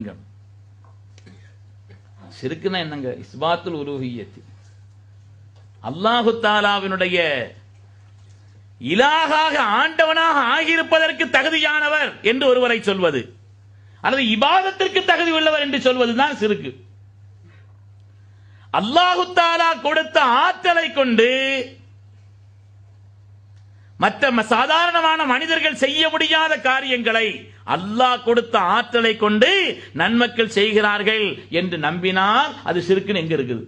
லிங்கம் சிறுக்குன்னா என்னங்க? இஸ்பாத்துல் உருஹியத்து அல்லாஹு தாலாவினுடைய இலாகாக ஆண்டவனாக ஆகியிருப்பதற்கு தகுதியானவர் என்று ஒருவரை சொல்வது. அல்லது இபாதத்திற்கு தகுதி உள்ளவர் என்று சொல்வதுதான் சிறுக்கு. அல்லாஹு தாலா கொடுத்த ஆற்றலை கொண்டு மற்ற ம- சாதாரணமான மனிதர்கள் செய்ய முடியாத காரியங்களை அல்லாஹ் கொடுத்த ஆற்றலை கொண்டு நன்மக்கள் செய்கிறார்கள் என்று நம்பினால் அது சிறுக்குன்னு எங்க இருக்குது?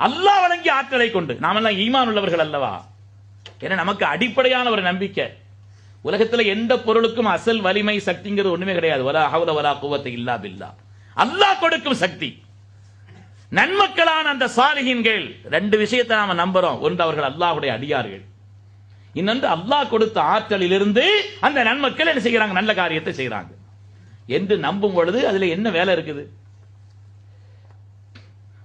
அல்லாஹ் வழங்கிய ஆற்றலை கொண்டு. நாமெல்லாம் ஈமான் உள்ளவர்கள் அல்லவா? ஏன்னா நமக்கு அடிப்படையான ஒரு நம்பிக்கை. உலகத்துல எந்த பொருளுக்கும் அசல் வலிமை சக்திங்கிறது ஒண்ணுமே கிடையாது. வரா ஹவுல வரா குவத்தை இல்லா பில்லா. அல்லாஹ் கொடுக்கும் சக்தி. நன்மக்களான அந்த சாலிகின்கள் ரெண்டு விஷயத்தை நாம நம்புறோம். ஒன்று அவர்கள் அல்லாஹுடைய அடியார்கள். இன்னொன்று அல்லாஹ் கொடுத்த ஆற்றலிலிருந்து அந்த நன்மக்கள் என்ன செய்கிறாங்க? நல்ல காரியத்தை செய்கிறாங்க என்று நம்பும் பொழுது அதுல என்ன வேலை இருக்குது?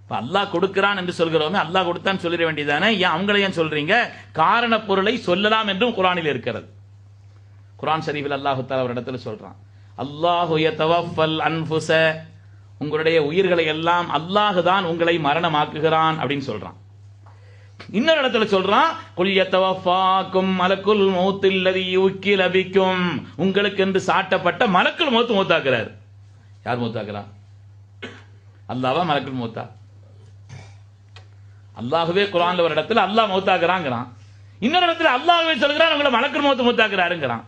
இப்போ அல்லாஹ் கொடுக்கிறான் என்று சொல்கிறோமே அல்லாஹ் கொடுத்தான் சொல்லிட வேண்டியதானே ஏன் அவங்களை ஏன் சொல்றீங்க? காரண பொருளை சொல்லலாம் என்றும் குரானில் இருக்கிறது. குரான் ஷரீஃபில் அல்லாஹு தாலா ஒரு இடத்துல சொல்றான். அல்லாஹு யதவஃபல் அன்ஃபுஸ. உங்களுடைய உயிர்களை எல்லாம் அல்லாஹ் தான் உங்களை மரணமாக்குகிறான் அப்படின்னு சொல்றான். இன்னொரு இடத்துல சொல்றான் குல் மலக்குல் மௌத்தில் லதி லபிக்கும். உங்களுக்கு என்று சாட்டப்பட்ட மலக்குள் மௌத்து மௌத்தாக்குறார். யார் மௌத்தாக்குறா? அல்லாவா மலக்குள் மௌத்தா? அல்லாஹ்வே குரான்ல ஒரு இடத்துல அல்லாஹ் மௌத்தாக்குறாங்கிறான். இன்னொரு இடத்துல அல்லாஹுவே சொல்கிறான் உங்களை மலக்குள் மௌத்து மௌத்தாக்குறாருங்கிறான்.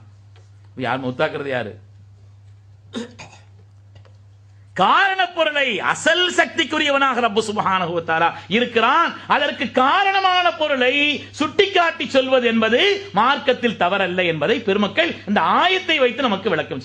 யார் மௌத்தாக்குறது யாரு? காரண பொருளை அசல் சக்திக்குரியவனாக ரப்பு சுபஹானஹு இருக்கிறான். அதற்கு காரணமான பொருளை சுட்டிக்காட்டி சொல்வது என்பது மார்க்கத்தில் தவறல்ல என்பதை பெருமக்கள் இந்த ஆயத்தை வைத்து நமக்கு விளக்கம்